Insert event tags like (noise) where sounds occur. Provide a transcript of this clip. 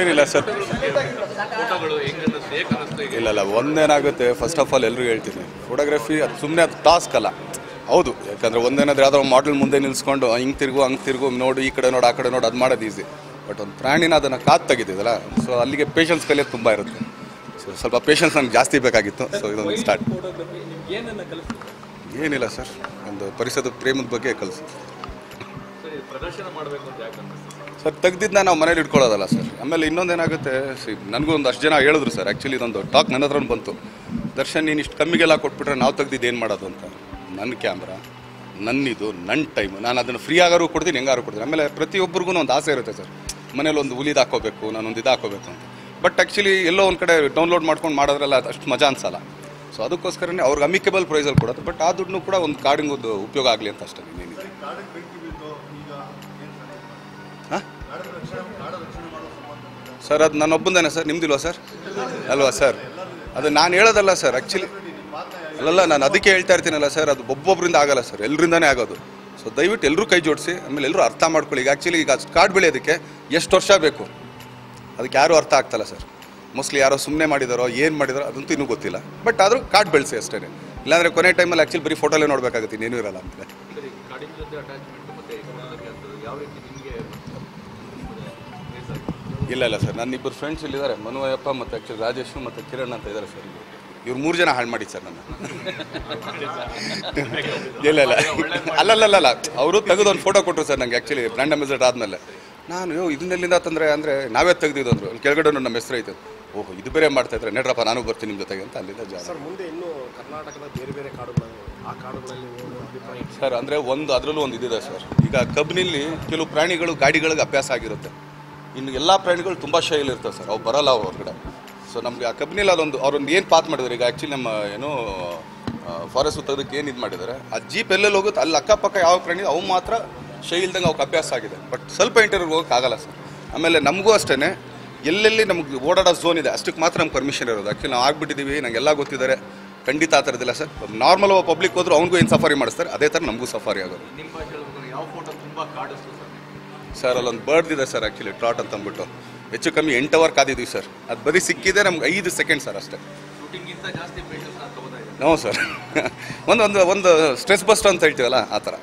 ಏನಿಲ್ಲ ಸರ್. ಇಲ್ಲ ಇಲ್ಲ ಒಂದೇನಾಗುತ್ತೆ ಫಸ್ಟ್ ಆಫ್ ಆಲ್ ಎಲ್ಲರೂ ಹೇಳ್ತೀನಿ. ಫೋಟೋಗ್ರಫಿ ಅದು ಸುಮ್ಮನೆ ಅದು ಟಾಸ್ಕ್ ಅಲ್ಲ. ಹೌದು ಯಾಕಂದರೆ ಒಂದೇನಾದ್ರೆ ಯಾವ್ದೋ ಮಾಡೆಲ್ ಮುಂದೆ ನಿಲ್ಸ್ಕೊಂಡು ಹಿಂಗೆ ತಿರುಗು ಹಂಗೆ ತಿರುಗು ನೋಡು ಈ ಕಡೆ ನೋಡು ಆ ಕಡೆ ನೋಡು ಅದು ಮಾಡೋದು ಈಸಿ ಬಟ್ ಒಂದು ಪ್ರಾಣಿನ ಅದನ್ನು ಕಾದು ತೆಗಿತಿದ್ದಲ್ಲ ಸೊ ಅಲ್ಲಿಗೆ ಪೇಷನ್ಸ್ ಕಲಿಯೋದು ತುಂಬ ಇರುತ್ತೆ. ಸೊ ಸ್ವಲ್ಪ ಪೇಷನ್ಸ್ ನನಗೆ ಜಾಸ್ತಿ ಬೇಕಾಗಿತ್ತು ಸೊ ಇದೊಂದು ಸ್ಟಾರ್ಟ್ ಏನಿಲ್ಲ ಸರ್ ಒಂದು ಪರಿಸರದ ಪ್ರೇಮದ ಬಗ್ಗೆ ಕಲಿಸಿ. ಪ್ರದರ್ಶನ ಮಾಡಬೇಕು ಅಂತ ಸರ್ ತೆಗ್ದಿದ್ದನ್ನ ನಾವು ಮನೇಲಿ ಇಟ್ಕೊಳ್ಳೋದಲ್ಲ ಸರ್. ಆಮೇಲೆ ಇನ್ನೊಂದೇನಾಗುತ್ತೆ ಸಿ, ನನಗೂ ಒಂದು ಅಷ್ಟು ಜನ ಹೇಳಿದ್ರು ಸರ್. ಆ್ಯಕ್ಚುಲಿ ಇದೊಂದು ಟಾಕ್ ನನ್ನ ಹತ್ರ ಬಂತು. ದರ್ಶನ್, ನೀನು ಇಷ್ಟು ಕಮ್ಮಿಗೆಲ್ಲ ಕೊಟ್ಬಿಟ್ರೆ ನಾವು ತೆಗ್ದಿದ್ದು ಏನು ಮಾಡೋದು ಅಂತ. ನನ್ನ ಕ್ಯಾಮ್ರಾ ನನ್ನಿದು ನನ್ನ ಟೈಮ್ ನಾನು ಅದನ್ನು ಫ್ರೀ ಆಗಾರು ಕೊಡ್ತೀನಿ, ಹೆಂಗಾರು ಕೊಡ್ತೀನಿ. ಆಮೇಲೆ ಪ್ರತಿಯೊಬ್ಬರಿಗೂ ಒಂದು ಆಸೆ ಇರುತ್ತೆ ಸರ್. ಮನೇಲಿ ಒಂದು ಹುಲಿದು ಹಾಕೋಬೇಕು ನಾನೊಂದು ಇದು ಹಾಕೋಬೇಕು ಅಂತ. ಬಟ್ ಆ್ಯಕ್ಚುಲಿ ಎಲ್ಲೋ ಒಂದು ಕಡೆ ಡೌನ್ಲೋಡ್ ಮಾಡ್ಕೊಂಡು ಮಾಡೋದ್ರಲ್ಲ ಅಷ್ಟು ಮಜಾ ಅನ್ಸಲ್ಲ. ಸೊ ಅದಕ್ಕೋಸ್ಕರನೇ ಅವ್ರಿಗೆ ಅಮಿಕೇಬಲ್ ಪ್ರೈಸಲ್ಲಿ ಕೊಡೋದು. ಬಟ್ ಆ ದುಡ್ಡು ಕೂಡ ಒಂದು ಕಾರ್ಡಿಂಗ್ ಉಪಯೋಗ ಆಗಲಿ ಅಂತ ಅಷ್ಟೇ. ಇನ್ನೇನಿದೆ ಹಾಂ ಸರ್, ಅದು ನನ್ನೊಬ್ಬಂದೇನೆ ಸರ್. ನಿಮ್ದಿಲ್ವಾ ಸರ್? ಅಲ್ವಾ ಸರ್? ಅದು ನಾನು ಹೇಳೋದಲ್ಲ ಸರ್ ಆ್ಯಕ್ಚುಲಿ ಅಲ್ಲಲ್ಲ, ನಾನು ಅದಕ್ಕೆ ಹೇಳ್ತಾ ಇರ್ತೀನಲ್ಲ ಸರ್, ಅದು ಒಬ್ಬೊಬ್ಬರಿಂದ ಆಗಲ್ಲ ಸರ್. ಎಲ್ಲರಿಂದನೇ ಆಗೋದು. ಸೊ ದಯವಿಟ್ಟು ಎಲ್ಲರೂ ಕೈ ಜೋಡಿಸಿ, ಆಮೇಲೆ ಎಲ್ಲರೂ ಅರ್ಥ ಮಾಡ್ಕೊಳ್ಳಿ. ಈಗ ಆ್ಯಕ್ಚುಲಿ ಈಗ ಕಾಡು ಬೆಳೆಯೋದಕ್ಕೆ ಎಷ್ಟು ವರ್ಷ ಬೇಕು? ಅದಕ್ಕೆ ಯಾರೂ ಅರ್ಥ ಆಗ್ತಲ್ಲ ಸರ್. ಮೋಸ್ಟ್ಲಿ ಯಾರೋ ಸುಮ್ಮನೆ ಮಾಡಿದಾರೋ, ಏನು ಮಾಡಿದಾರೋ, ಅದಂತೂ ಇನ್ನೂ ಗೊತ್ತಿಲ್ಲ. ಬಟ್ ಆದರೂ ಕಾಡು ಬೆಳೆಸಿ ಅಷ್ಟೇ ಇಲ್ಲಾಂದರೆ ಕೊನೆ ಟೈಮಲ್ಲಿ ಆ್ಯಕ್ಚುಲಿ ಬರೀ ಫೋಟೋಲೇ ನೋಡಬೇಕಾಗುತ್ತೆ, ಇನ್ನೇನೂ ಇರಲ್ಲ ಆಮೇಲೆ ಜೊತೆ ಅಟ್ಯಾಚ್ಮೆಂಟ್ ಮತ್ತೆ ಅಂತದ್ದು ಯಾವ ರೀತಿ ನಿಮಗೆ ಇಲ್ಲ ಇಲ್ಲ ಸರ್. ನನ್ನ ಇಬ್ಬರು ಫ್ರೆಂಡ್ಸ್ ಇಲ್ಲಿದ್ದಾರೆ. ಮನುವಯ್ಯಪ್ಪ ಮತ್ತು ಆ್ಯಕ್ಚುಲಿ ರಾಜೇಶ್ ಮತ್ತು ಕಿರಣ್ ಅಂತ ಇದ್ದಾರೆ ಸರ್ ಇವ್ರು ಮೂರು ಜನ ಹಾಳು ಮಾಡಿ ಸರ್ ನನ್ನ. (laughs) ಇಲ್ಲ ಇಲ್ಲ. ಅಲ್ಲಲ್ಲಲ್ಲ. ಅವರು ತೆಗೆದು ಒಂದು ಫೋಟೋ ಕೊಟ್ಟರು ಸರ್ ನಂಗೆ ಆ್ಯಕ್ಚುಲಿ ಬ್ರ್ಯಾಂಡ್ ಅಂಬಾಸಿಡರ್ ಆದಮೇಲೆ. ನಾನು ಇದನ್ನೆಲ್ಲಿಂದ ತಂದರೆ? ಅಂದರೆ ನಾವೇ ತೆಗೆದಿದ್ದು ಅಂದರು. ಕೆಳಗಡೆ ನಮ್ಮ ಹೆಸರು ಐತೆ. ಓಹೋ ಇದು ಬೇರೆ ಮಾಡ್ತಾ ಇದ್ರೆ ನಡ್ರಪ್ಪ ನಾನು ಬರ್ತೀನಿ ನಿಮ್ಮ ಜೊತೆಗೆ ಅಂತ ಅಲ್ಲಿಂದ ಜಾಗ. ಸರ್ ಮುಂದೆ ಇನ್ನು ಕರ್ನಾಟಕದ ಬೇರೆ ಬೇರೆ ಆ ಕಾಡುಗಳಲ್ಲಿ ಸರ್ ಅಂದರೆ ಒಂದು ಅದರಲ್ಲೂ ಒಂದು ಇದಿದೆ ಸರ್. ಈಗ ಕಬ್ಬಿನಲ್ಲಿ ಕೆಲವು ಪ್ರಾಣಿಗಳು ಗಾಡಿಗಳಿಗೆ ಅಭ್ಯಾಸ ಆಗಿರುತ್ತೆ. ಇನ್ನು ಎಲ್ಲ ಪ್ರಾಣಿಗಳು ತುಂಬ ಶೈಲಿ ಇರ್ತವೆ ಸರ್ ಅವು ಬರಲ್ಲ ಅವ್ರ ಹೊರಗಡೆ. ಸೊ ನಮಗೆ ಆ ಕಬ್ಬಿನಲ್ಲಿ ಅದೊಂದು ಅವ್ರೊಂದು ಏನು ಪಾತ್ ಮಾಡಿದ್ರು? ಈಗ ಆ್ಯಕ್ಚುಲಿ ನಮ್ಮ ಏನು ಫಾರೆಸ್ಟ್ ತೆಗೆದಕ್ಕೆ ಏನು ಇದು ಮಾಡಿದ್ದಾರೆ ಆ ಜೀಪ್ ಎಲ್ಲೆಲ್ಲಿ ಹೋಗುತ್ತೆ ಅಲ್ಲಿ ಅಕ್ಕಪಕ್ಕ ಯಾವ ಪ್ರಾಣಿ ಅವು ಮಾತ್ರ ಶೈಲ್ದಂಗೆ ಅವ್ಕೆ ಅಭ್ಯಾಸ ಆಗಿದೆ. ಬಟ್ ಸ್ವಲ್ಪ ಇಂಟರ್ವ್ಯೂ ಹೋಗೋಕ್ಕಾಗಲ್ಲ ಸರ್. ಆಮೇಲೆ ನಮಗೂ ಅಷ್ಟೇ ಎಲ್ಲೆಲ್ಲಿ ನಮ್ಗೆ ಓಡಾಡೋ ಝೋನ್ ಇದೆ ಅಷ್ಟಕ್ಕೆ ಮಾತ್ರ ನಮ್ಗೆ ಪರ್ಮಿಷನ್ ಇರೋದು. ಆ್ಯಕ್ಚುಲಿ ನಾವು ಆಗ್ಬಿಟ್ಟಿದ್ದೀವಿ ನಂಗೆಲ್ಲ ಗೊತ್ತಿದ್ದಾರೆ. ಖಂಡಿತ ಆ ಥರದಿಲ್ಲ ಸರ್. ನಾರ್ಮಲ್ ಪಬ್ಲಿಕ್ ಹೋದ್ರು ಅವ್ನಿಗೂ ಏನು ಸಫಾರಿ ಮಾಡಿಸ್ತಾರೆ ಅದೇ ಥರ ನಮಗೂ ಸಫಾರಿ ಆಗೋದು. ಸರ್? ಅಲ್ಲೊಂದು ಬರ್ಡ್ ಇದೆ ಸರ್ ಆ್ಯಕ್ಚುಲಿ ಟ್ರಾಟ್ ಅಂತ ಅಂದ್ಬಿಟ್ಟು. ಹೆಚ್ಚು ಕಮ್ಮಿ ಎಂಟು ಅವರ್ ಕಾದಿದ್ವಿ ಸರ್. ಅದು ಬರೀ ಸಿಕ್ಕಿದೆ ನಮ್ಗೆ ಐದು ಸೆಕೆಂಡ್ ಸರ್ ಅಷ್ಟೇ. ಹ್ಞೂ ಸರ್. (laughs) ಒಂದು ಒಂದು ಒಂದು ಸ್ಟ್ರೆಸ್ ಬಸ್ಟ್ ಅಂತ ಹೇಳ್ತೀವಲ್ಲ ಆ ಥರ.